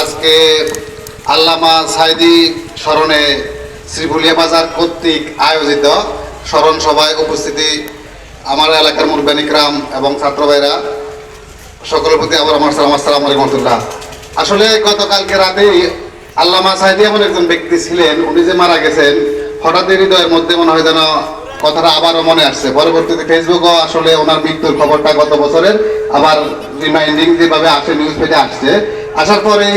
আজকে আল্লামা সাইদি স্মরণে শ্রীভুলিয়া বাজার কর্তৃক আয়োজিত স্মরণ সভায় উপস্থিতি আমার এলাকার মুরবানিকরাম এবং ছাত্রভাইরা সকলের প্রতি আবার আমার সালাম, আসসালাম রহমতুল্লাহ। আসলে গতকালকে রাতেই আল্লামা সাইদি এমন একজন ব্যক্তি ছিলেন, উনি যে মারা গেছেন হঠাৎ হৃদয়ের মধ্যে মনে হয় যেন কথাটা আবারও মনে আসছে। পরবর্তীতে ফেসবুকও আসলে ওনার মৃত্যুর খবরটা গত বছরের আবার রিমাইন্ডিং যেভাবে আসে নিউজ পেজে আসছে। আসার পরেই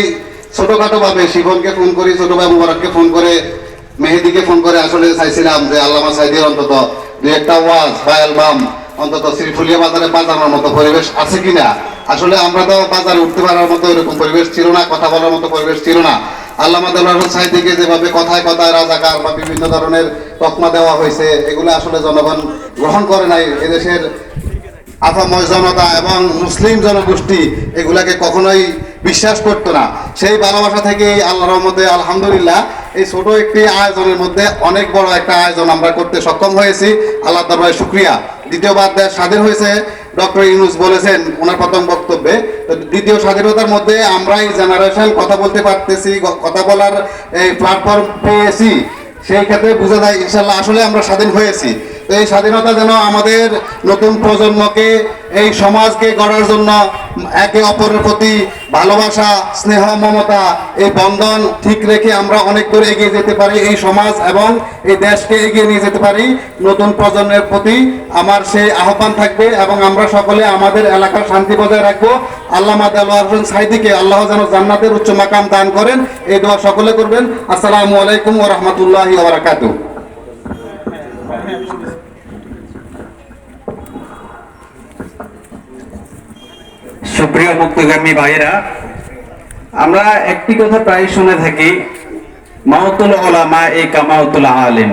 ছোটখাটো ভাবে শিবনকে ফোন করি, ছোট ভাই মুবারককে ফোন করে, মেহেদিকে ফোন করে আসলে চাইছিলাম যে আল্লামা সাইদির অন্তত দু একটা ওয়াজ বা অ্যালবাম, অন্তত শ্রীফুলিয়া বাজারে বাজানোর মতো পরিবেশ আছে কিনা? আসলে আমরা তো বাজারে উঠতে পারার মতো এরকম পরিবেশ ছিল না, কথা বলার মতো পরিবেশ ছিল না। আল্লামা দেওয়ার সাইদিকে যেভাবে কথায় কথায় রাজাকার বা বিভিন্ন ধরনের তকমা দেওয়া হয়েছে, এগুলো আসলে জনগণ গ্রহণ করে নাই। এদেশের আফাময় জনতা এবং মুসলিম জনগোষ্ঠী এগুলাকে কখনোই বিশ্বাস করতো না। সেই ভালোবাসা থেকে আল্লাহ রহমতে আলহামদুলিল্লাহ এই ছোট একটি আয়োজনের মধ্যে অনেক বড় একটা আয়োজন আমরা করতে সক্ষম হয়েছি। আল্লাহ দরবারে শুক্রিয়া। দ্বিতীয়বার দেশ স্বাধীন হয়েছে, ডক্টর ইউনুস বলেছেন, ওনার প্রথম বক্তব্যে। দ্বিতীয় স্বাধীনতার মধ্যে আমরা এই জেনারেশন কথা বলতে পারতেছি কথা বলার এই প্ল্যাটফর্ম পেয়েছি। সেই ক্ষেত্রে বোঝা যায় ইনশাল্লাহ আসলে আমরা স্বাধীন হয়েছি। তো এই স্বাধীনতা যেন আমাদের নতুন প্রজন্মকে, এই সমাজকে গড়ার জন্য একে অপরের প্রতি ভালোবাসা, স্নেহ, মমতা, এই বন্ধন ঠিক রেখে আমরা অনেক দূর এগিয়ে যেতে পারি, এই সমাজ এবং এই দেশকে এগিয়ে নিয়ে যেতে পারি। নতুন প্রজন্মের প্রতি আমার সেই আহ্বান থাকবে এবং আমরা সকলে আমাদের এলাকার শান্তি বজায় রাখব। আল্লাহ হোসেন সাইদিকে আল্লাহ যেন জান্নাতের উচ্চ মাকাম দান করেন। এই দোয়া সকলে করবেন। আসসালামু আলাইকুম ওয়া রাহমাতুল্লাহি সুপ্রিয় মুক্তগামী ভাইরা আমরা একটি কথা প্রায় শুনে থাকি মাউতুল ওলামা এ কামাউতুল আলেম।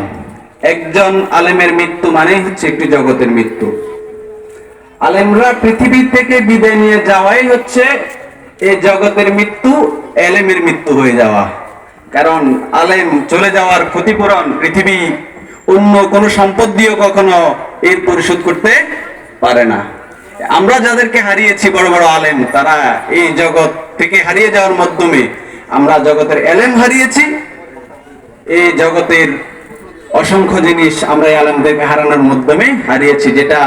একজন আলেমের মৃত্যু মানেই হচ্ছে একটি জগতের মৃত্যু। আলেমরা পৃথিবী থেকে বিদায় নিয়ে যাওয়াই হচ্ছে এই জগতের মৃত্যু, এলেমের মৃত্যু হয়ে যাওয়া। কারণ আলেম চলে যাওয়ার ক্ষতিপূরণ পৃথিবী অন্য কোনো সম্পদ দিয়েও কখনো এর পরিশোধ করতে পারে না। আমরা যাদেরকে হারিয়েছি বড় বড় আলেম, তারা এই জগৎ থেকে হারিয়ে যাওয়ার মাধ্যমে আমরা জগতের এলেম হারিয়েছি। এই জগতের অসংখ্য জিনিস আমরা এই আলেমদেরকে হারানোর মাধ্যমে হারিয়েছি, যেটা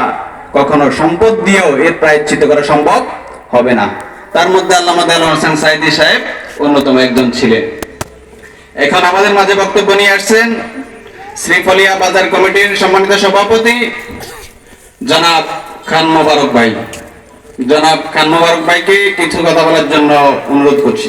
কখনো সম্পদ দিয়েও এর প্রায়শ্চিত করা সম্ভব হবে না। তার মধ্যে আল্লাহ হোসেন সাইদি সাহেব অন্যতম একজন ছিলেন। এখন আমাদের মাঝে বক্তব্য নিয়ে আসছেন শ্রীফলিয়া বাজার কমিটির সম্মানিত সভাপতি জনাব খান মোবারক ভাই। জনাব খান মোবারক ভাইকে কিছু কথা বলার জন্য অনুরোধ করছি।